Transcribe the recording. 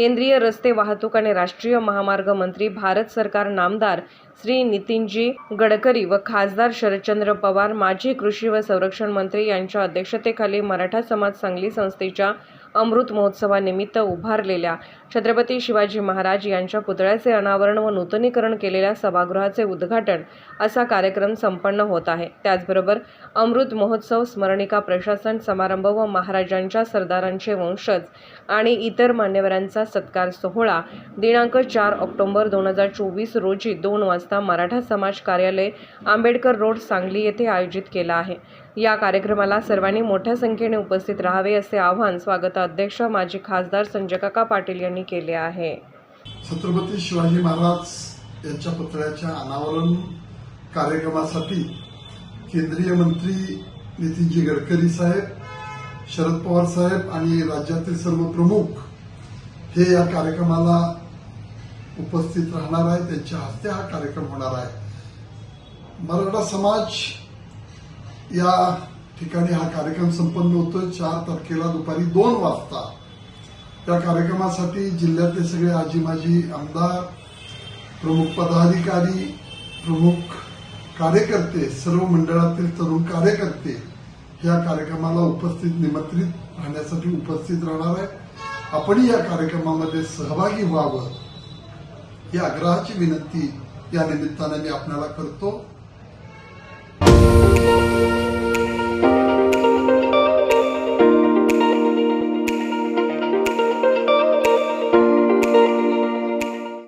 केंद्रीय रस्ते वाहतूक आणि राष्ट्रीय महामार्ग मंत्री भारत सरकार नामदार श्री नितीनजी गडकरी व खासदार शरदचंद्र पवार माजी कृषी व संरक्षण मंत्री यांच्या अध्यक्षतेखाली मराठा समाज सांगली संस्थेच्या अमृत महोत्सवानिमित्त उभारलेल्या छत्रपती शिवाजी महाराज यांच्या पुतळ्याचे अनावरण व नूतनीकरण केलेल्या सभागृहाचे उद्घाटन असा कार्यक्रम संपन्न होत आहे. त्याचबरोबर अमृत महोत्सव स्मरणिका प्रशासन समारंभ व महाराजांच्या सरदारांचे वंशज आणि इतर मान्यवरांचा सत्कार सोहळा दिनांक चार ऑक्टोबर दोन हजार चोवीस रोजी दोन वाजता मराठा समाज कार्यालय आंबेडकर रोड सांगली येथे आयोजित केला आहे. या कार्यक्रमाला सर्वांनी मोठ्या संख्येने उपस्थित राहावे असे आवाहन स्वागताध्यक्ष माजी खासदार संजय काका पाटील यांनी केले आहे. छत्रपती शिवाजी महाराज यांच्या पुतळ्याच्या अनावरण कार्यक्रमासाठी केंद्रीय मंत्री नितीनजी गडकरी साहेब शरद पवार साहेब आणि राज्यातील सर्व प्रमुख हे या कार्यक्रमाला उपस्थित राहणार आहे त्यांच्या हस्ते हा कार्यक्रम होणार आहे. मराठा समाज या ठिकाणी हा कार्यक्रम संपन्न होतो चार तारखेला दुपारी दोन वाजता. त्या कार्यक्रमासाठी जिल्ह्यातले सगळे आजी माजी आमदार प्रमुख पदाधिकारी प्रमुख कार्यकर्ते सर्व मंडळातील तरुण कार्यकर्ते या कार्यक्रमाला उपस्थित निमंत्रित राहण्यासाठी उपस्थित राहणार आहे आपणही या कार्यक्रमामध्ये सहभागी व्हावं ही आग्रहाची विनंती या निमित्ताने मी आपल्याला करतो.